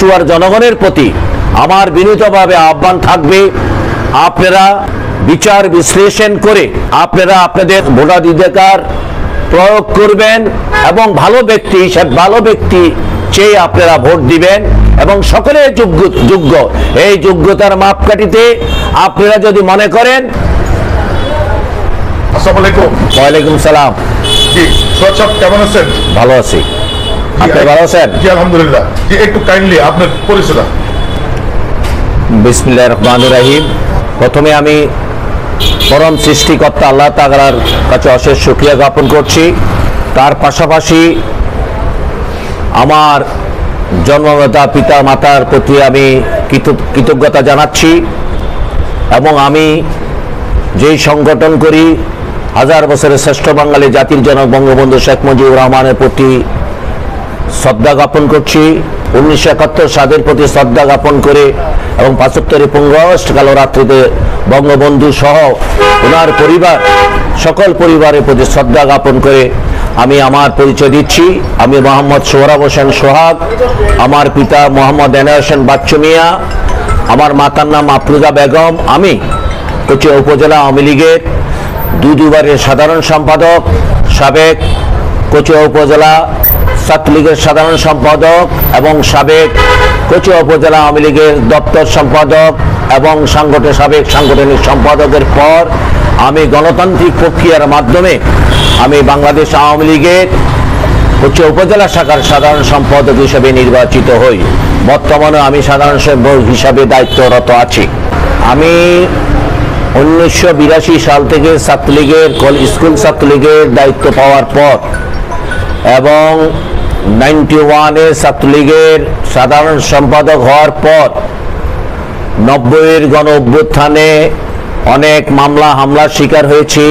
কচুয়ার জনগণের প্রতি আমার বিনীতভাবে আহ্বান থাকবে আপনারা বিচার বিশ্লেষণ করে আপনারা আপনাদের ভোটাধিকার প্রয়োগ করবেন এবং ভালো ব্যক্তি হিসেবে ভালো ব্যক্তি চেয়ে আপনারা ভোট দিবেন এবং সকলে যোগ্য যোগ্য। এই যোগ্যতার মাপকাঠিতে আপনারা যদি মনে করেন আসসালামু আলাইকুম। ওয়ালাইকুম সালাম। জি সোহাগ কেমন আছেন? ভালো আছি। আপনি ভালো আছেন? জি আলহামদুলিল্লাহ। জি একটু কাইন্ডলি আপনার পরিচয়টা বিসমিল্লাহ রহমান রাহিম। প্রথমে আমি পরম সৃষ্টিকর্তা আল্লাহ তাগলার কাছে অশেষ সুক্রিয়া জ্ঞাপন করছি। তার পাশাপাশি আমার জন্মদাতা পিতা মাতার প্রতি আমি কৃতজ্ঞতা জানাচ্ছি এবং আমি যেই সংগঠন করি হাজার বছরের শ্রেষ্ঠ বাঙালি জাতির জনক বঙ্গবন্ধু শেখ মুজিবুর রহমানের প্রতি শ্রদ্ধা জ্ঞাপন করছি। উনিশশো একাত্তর সালের প্রতি শ্রদ্ধা জ্ঞাপন করে এবং পাঁচাত্তরে পনেরো আগস্ট কালো রাত্রিতে বঙ্গবন্ধু সহ ওনার পরিবার, সকল পরিবারের প্রতি শ্রদ্ধা জ্ঞাপন করে আমি আমার পরিচয় দিচ্ছি। আমি মোহাম্মদ সোহরাব হোসেন সোহাগ, আমার পিতা মোহাম্মদ এনায় হোসেন বাচ্চু মিয়া, আমার মাতার নাম আফরুজা বেগম। আমি কোচিয়া উপজেলা আওয়ামী লীগের দুই দুবারের সাধারণ সম্পাদক, সাবেক কচুয়া উপজেলা ছাত্রলীগের সাধারণ সম্পাদক এবং সাবেক কচুয়া উপজেলা আওয়ামী লীগের দপ্তর সম্পাদক এবং সাংগঠনিক সাবেক সাংগঠনিক সম্পাদকের পর আমি গণতান্ত্রিক প্রক্রিয়ার মাধ্যমে আমি বাংলাদেশ আওয়ামী লীগের কচুয়া উপজেলা শাখার সাধারণ সম্পাদক হিসেবে নির্বাচিত হই। বর্তমানে আমি সাধারণ সম্পাদক হিসাবে দায়িত্বরত আছি। আমি উনিশশো বিরাশি সাল থেকে ছাত্রলীগের, কল- স্কুল ছাত্রলীগের দায়িত্ব পাওয়ার পর এবং নাইনটি ওয়ানে ছাত্রলীগের সাধারণ সম্পাদক হওয়ার পর নব্বইয়ের গণ অভ্যুত্থানে অনেক মামলা, হামলার শিকার হয়েছি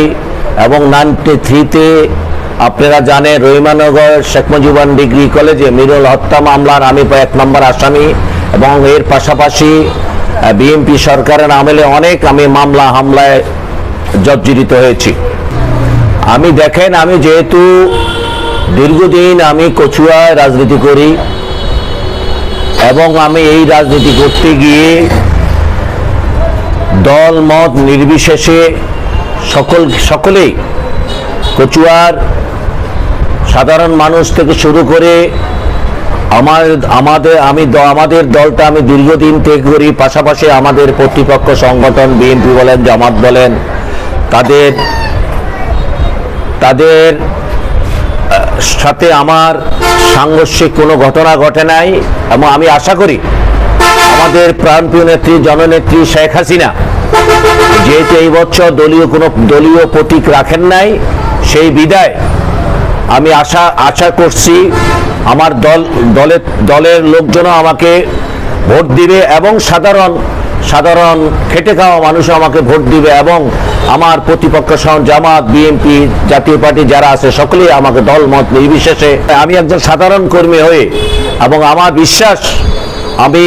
এবং নাইনটি থ্রিতে আপনারা জানেন রহিমানগর শেখ মুজিবান ডিগ্রি কলেজে মিরুল হত্যা মামলার আমি এক নম্বর আসামি এবং এর পাশাপাশি বিএনপি সরকারের আমলে অনেক আমি মামলা, হামলায় জর্জরিত হয়েছি। আমি দেখেন, আমি যেহেতু দীর্ঘদিন আমি কচুয়ায় রাজনীতি করি এবং আমি এই রাজনীতি করতে গিয়ে দল মত নির্বিশেষে সকল, সকলেই কচুয়ার সাধারণ মানুষ থেকে শুরু করে আমার, আমাদের, আমি আমাদের দলটা আমি দীর্ঘদিন থেকে করি। পাশাপাশি আমাদের প্রতিপক্ষ সংগঠন বিএনপি বলেন, জামাত বলেন, তাদের তাদের সাথে আমার সাংঘর্ষিক কোনো ঘটনা ঘটে নাই এবং আমি আশা করি আমাদের প্রাণপ্রিয় নেত্রী, জননেত্রী শেখ হাসিনা, যেহেতু এই বছর দলীয় কোনো দলীয় প্রতীক রাখেন নাই, সেই বিদায় আমি আশা আশা করছি আমার দল, দলের দলের লোকজনও আমাকে ভোট দিবে এবং সাধারণ সাধারণ খেটে খাওয়া মানুষও আমাকে ভোট দিবে এবং আমার প্রতিপক্ষ সহ জামাত বিএনপি জাতীয় পার্টি যারা আছে সকলেই আমাকে দল মত নির্বিশেষে আমি একজন সাধারণ কর্মী হয়ে এবং আমার বিশ্বাস, আমি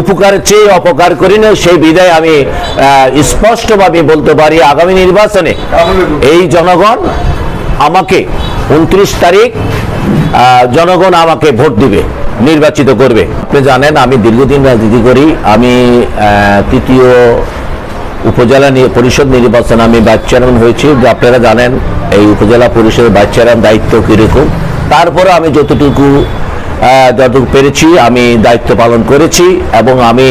উপকার চেয়ে অপকার করি না, সেই বিদায় আমি স্পষ্টভাবে বলতে পারি আগামী নির্বাচনে। এই জনগণ আমাকে উনত্রিশ তারিখ জনগণ আমাকে ভোট দিবে। নির্বাচিত করবে। আপনি জানেন, আমি দীর্ঘদিন রাজনীতি করি, আমি তৃতীয় উপজেলা পরিষদ নির্বাচন আমি ভাইস চেয়ারম্যান হয়েছি। আপনারা জানেন, এই উপজেলা পরিষদের ভাইস চেয়ারম্যান দায়িত্ব কীরকম। তারপরে আমি যতটুকু যতটুকু পেরেছি, আমি দায়িত্ব পালন করেছি এবং আমি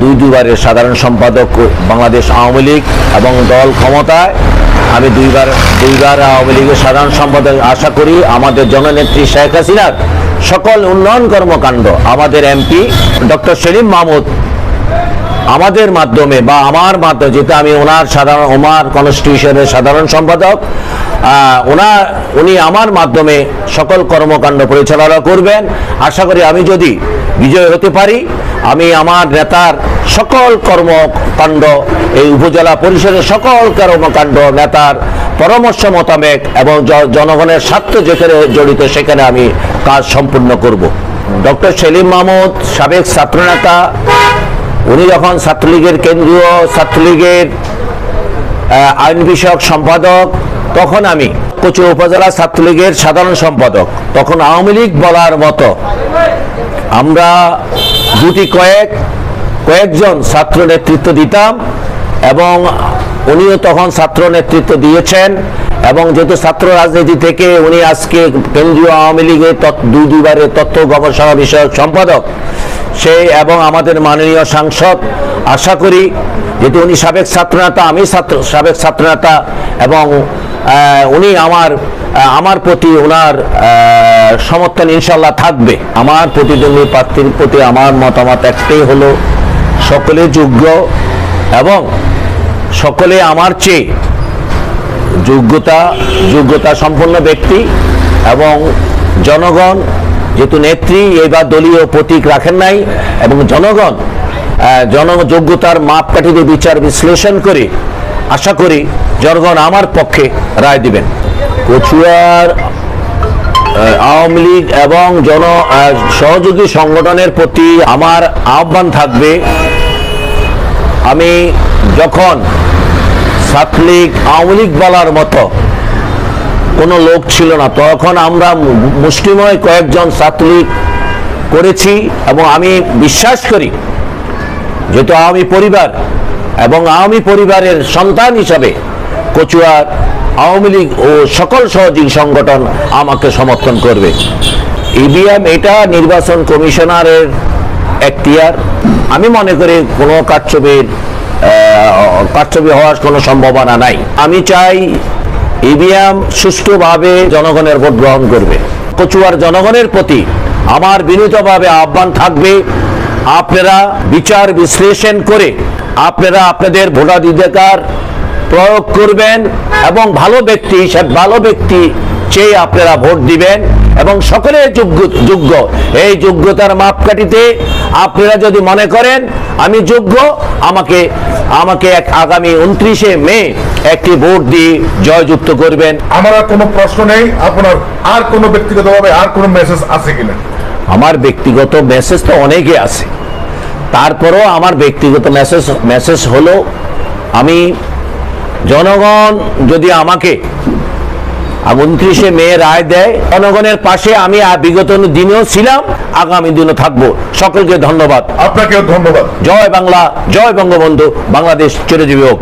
দুই দুবারের সাধারণ সম্পাদক বাংলাদেশ আওয়ামী লীগ এবং দল ক্ষমতায় আমি দুইবার দুইবার আওয়ামী লীগের সাধারণ সম্পাদক। আশা করি আমাদের জননেত্রী শেখ হাসিনার সকল উন্নয়ন কর্মকাণ্ড, আমাদের এমপি ডক্টর সেলিম মাহমুদ, আমাদের মাধ্যমে বা আমার মাধ্যমে যেটা আমি ওনার সাধারণ ওমার কনস্টিটিউশনের সাধারণ সম্পাদক ওনা ওনার উনি আমার মাধ্যমে সকল কর্মকাণ্ড পরিচালনা করবেন। আশা করি আমি যদি বিজয় হতে পারি, আমি আমার নেতার সকল কর্মকাণ্ড, এই উপজেলা পরিষদের সকল কর্মকাণ্ড নেতার পরামর্শ মোতাবেক এবং জনগণের স্বার্থ যেখানে জড়িত সেখানে আমি কাজ সম্পূর্ণ করব। ডক্টর সেলিম মাহমুদ, সাবেক ছাত্রনেতা, উনি যখন ছাত্রলীগের কেন্দ্রীয় ছাত্রলীগের আইন বিষয়ক সম্পাদক, তখন আমি কচু উপজেলা ছাত্রলীগের সাধারণ সম্পাদক, তখন আওয়ামী লীগ বলার মতো আমরা দুটি কয়েক কয়েকজন ছাত্র নেতৃত্ব দিতাম এবং উনিও তখন ছাত্র নেতৃত্ব দিয়েছেন এবং যেহেতু ছাত্র রাজনীতি থেকে উনি আজকে কেন্দ্রীয় আওয়ামী লীগের দুই দুইবারের তথ্য গবেষণা বিষয়ক সম্পাদক সেই এবং আমাদের মাননীয় সাংসদ, আশা করি যেহেতু উনি সাবেক ছাত্রনেতা, আমি ছাত্র সাবেক ছাত্রনেতা এবং উনি আমার আমার প্রতি ওনার সমর্থন ইনশাল্লাহ থাকবে। আমার প্রতিদ্বন্দ্বী প্রার্থীর প্রতি আমার মতামত একটাই হলো সকলে যোগ্য এবং সকলে আমার চেয়ে যোগ্যতা যোগ্যতা সম্পন্ন ব্যক্তি এবং জনগণ যেহেতু নেত্রী, এবার দলীয় প্রতীক রাখেন নাই এবং জনগণ জনযোগ্যতার মাপকাঠিতে বিচার বিশ্লেষণ করে আশা করি জনগণ আমার পক্ষে রায় দিবেন। কচুয়ার আওয়ামী লীগ এবং জন সহযোগী সংগঠনের প্রতি আমার আহ্বান থাকবে আমি যখন ছাত্রলীগ, আওয়ামী লীগ বলার মতো কোনো লোক ছিল না, তখন আমরা মুষ্টিময় কয়েকজন ছাত্রলীগ করেছি এবং আমি বিশ্বাস করি যেহেতু আওয়ামী পরিবার এবং আওয়ামী পরিবারের সন্তান হিসাবে কচুয়ার আওয়ামী লীগ ও সকল সহযোগী সংগঠন আমাকে সমর্থন করবে। ইভিএম এটা নির্বাচন কমিশনারের এখতিয়ার। আমি মনে করি কোনো কারচুপির কারচুপি হওয়ার কোনো সম্ভাবনা নাই। আমি চাই ইভিএম সুষ্ঠুভাবে জনগণের ভোট গ্রহণ করবে। কচুয়ার জনগণের প্রতি আমার বিনীতভাবে আহ্বান থাকবে, আপনারা বিচার বিশ্লেষণ করে আপনারা আপনাদের ভোটাধিকার প্রয়োগ করবেন এবং ভালো ব্যক্তি হিসেবে, ভালো ব্যক্তি চেয়ে আপনারা ভোট দিবেন এবং সকলে যোগ্য যোগ্য। এই যোগ্যতার মাপকাঠিতে আপনারা যদি মনে করেন আমি যোগ্য আমাকে আমাকে এক আগামী উনত্রিশে মে একটি ভোট দিয়ে জয়যুক্ত করবেন। আমার আর কোনো প্রশ্ন নেই আপনার আর কোনো ব্যক্তিগতভাবে আর কোনো মেসেজ আছে কিনা? আমার ব্যক্তিগত মেসেজ তো অনেকে আছে। তারপরও আমার ব্যক্তিগত মেসেজ মেসেজ হলো আমি জনগণ যদি আমাকে উনত্রিশে মে রায় দেয় জনগণের পাশে আমি বিগত দিনেও ছিলাম আগামী দিনও থাকব। সকলকে ধন্যবাদ। আপনাকেও ধন্যবাদ। জয় বাংলা জয় বঙ্গবন্ধু বাংলাদেশ চিরজীবী হোক।